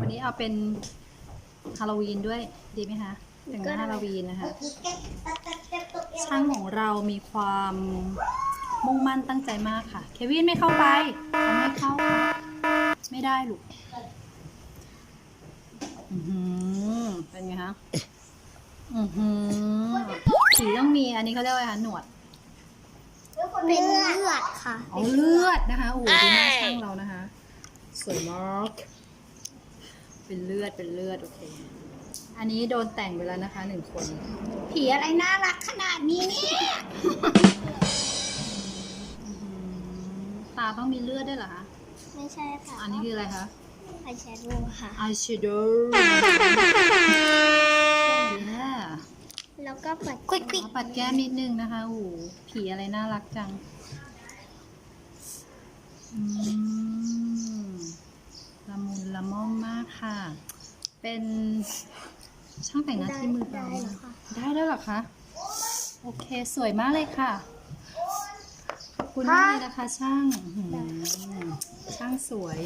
วันนี้เอาเป็นฮาโลวีนด้วยดีไหมคะแต่งหน้าฮาโลวีนนะคะ ช่างของเรามีความมุ่งมั่นตั้งใจมากค่ะ เควินไม่เข้าไปเขาไม่เข้าค่ะไม่ได้ลูกอือหือเป็นไงคะอือหือสีต้องมีอันนี้เขาเรียกว่าอะไรคะหนวด เป็นเลือดค่ะอ๋อเลือดนะคะโอ้โหดูหน้าช่างเรานะคะ สวยมาก เป็นเลือดเป็นเลือดโอเค อันนี้โดนแต่งไปแล้วนะคะหนึ่งคน ผีอะไรน่ารักขนาดนี้เนี่ยอื้อหือตาต้องมีเลือดด้วยเหรอคะไม่ใช่ค่ะอันนี้คืออะไรคะไอแชโดว์ค่ะ อายแชโดว์แล้วก็ปัดควิกควิกปัดแก้มนิดนึงนะคะโอ้โหผีอะไรน่ารักจังอืม ละม่อมมากค่ะ เป็นช่างแต่งหน้าที่มือได้เราได้แล้วเหรอคะ โอเคสวยมากเลยค่ะขอบคุณมากเลยนะคะ ช่างช่างสวย